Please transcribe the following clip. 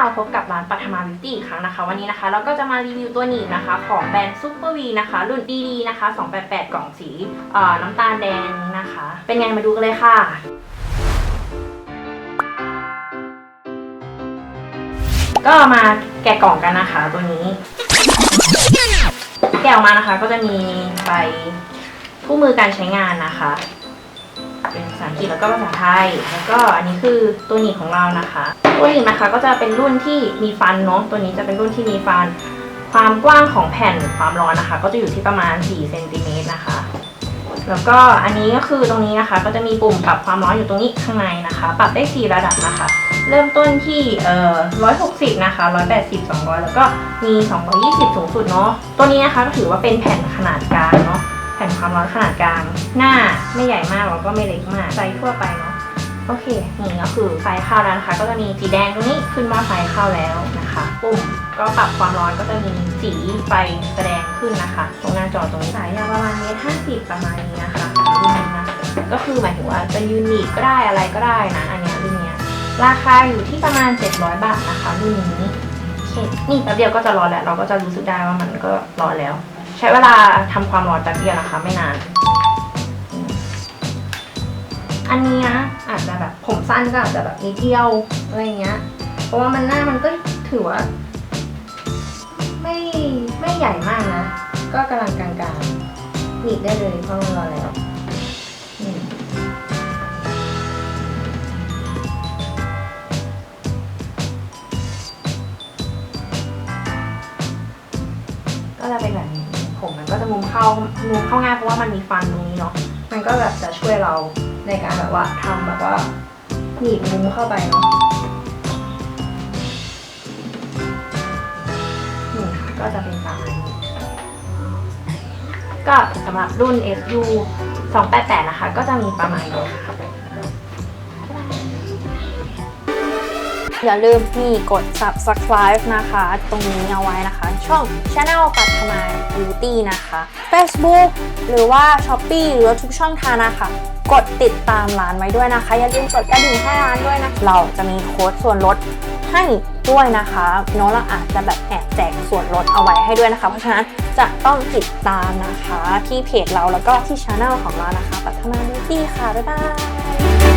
ค่ะพบกับร้านปัทมาบิวตี้อีกครั้งนะคะ วันนี้นะคะเราก็จะมารีวิวตัวหนีบนะคะ ของแบรนด์ซูเปอร์วีนะคะ รุ่น DD นะคะ 288 กล่องสีน้ำตาลแดงนะคะ เป็นไงมาดูกันเลยค่ะก็มาแกะกล่องกันนะคะตัวนี้ แกะออกมานะคะก็จะมีใบคู่มือการใช้งานนะคะ เป็นภาษาอังกฤษแล้วก็ภาษาไทย แล้วก็อันนี้คือตัวหนีบของเรานะคะ ตัวหนีบนะคะก็จะเป็นรุ่นที่มีฟันเนาะตัวนี้จะเป็นรุ่นที่มีฟัน ความกว้างของแผ่นความร้อนนะคะ ก็จะอยู่ที่ประมาณ4เซนติเมตรนะคะ แล้วก็อันนี้ก็คือตรงนี้นะคะ ก็จะมีปุ่มปรับความร้อนอยู่ตรงนี้ข้างในนะคะ ปรับได้ 4 ระดับนะคะ เริ่มต้นที่เอ่อ160 นะคะ 180 200 แล้วก็มี 220 สูงสุดเนาะตัวนี้นะคะก็ถือว่าเป็นแผ่นขนาดกลาง ความร้อนขนาดกลาง หน้าไม่ใหญ่มากแล้วก็ไม่เล็กมากไซส์ทั่วไปเนาะโอเค นี่ก็คือไฟข้าวแล้วนะคะ ก็จะมีสีแดงตรงนี้ขึ้นว่าไฟข้าวแล้วนะคะปุ่มก็ปรับความร้อนก็จะมีสีไฟแสดงขึ้นนะคะ ตรงหน้าจอตรงนี้สายยาวประมาณเมตรห้าสิบประมาณนี้นะคะรุ่นนี้นะก็คือหมายถึงว่าจะยูนิคก็ได้อะไรก็ได้นะ อันนี้รุ่นเนี้ยราคาอยู่ที่ประมาณ 700 บาทนะคะรุ่นนี้นี่แป๊บเดียวก็จะร้อนแล้ว เราก็จะรู้สึกได้ว่ามันก็ร้อนแล้ว ใช้เวลาทำความร้อนแป๊บเดียวนะคะ ไม่นาน อันนี้นะอาจจะแบบผมสั้นก็อาจจะแบบนิดเดียวอะไรเงี้ย เพราะว่ามันหน้ามันก็ถือว่า ไม่ไม่ใหญ่มากนะ ก็กำลังกลางๆหนีบได้เลยเพราะมันร้อนแล้วอืมก็จะเป็นแบบนี้ ผมมันก็จะมุมเข้ามุมเข้าง่ายเพราะว่ามันมีฟันตรงนี้เนาะมันก็แบบจะช่วยเราในการแบบว่าทำแบบว่าหนีบมุมเข้าไปเนาะนี่ค่ะก็จะเป็นประมาณนี้ก็สำหรับรุ่น SU 288 นะคะ ก็จะมีประมาณนี้ค่ะอย่าลืมนี่กด subscribe นะคะ ตรงนี้เอาไว้นะคะ ช่อง Channel ปัทมา Beauty นะคะ Facebook หรือว่า Shopee หรือว่าทุกช่องทางนะคะ กดติดตามร้านไว้ด้วยนะคะ อย่าลืมกดกระดิ่งให้ร้านด้วยนะ เราจะมีโค้ดส่วนลดให้ด้วยนะคะเน้องเราอาจจะแบบแอบแจกส่วนลดเอาไว้ให้ด้วยนะคะ เพราะฉะนั้นจะต้องติดตามนะคะที่เพจเราแล้วก็ที่ช anel ของเรานะคะปัทมา Beauty ค่ะ บ๊ายบาย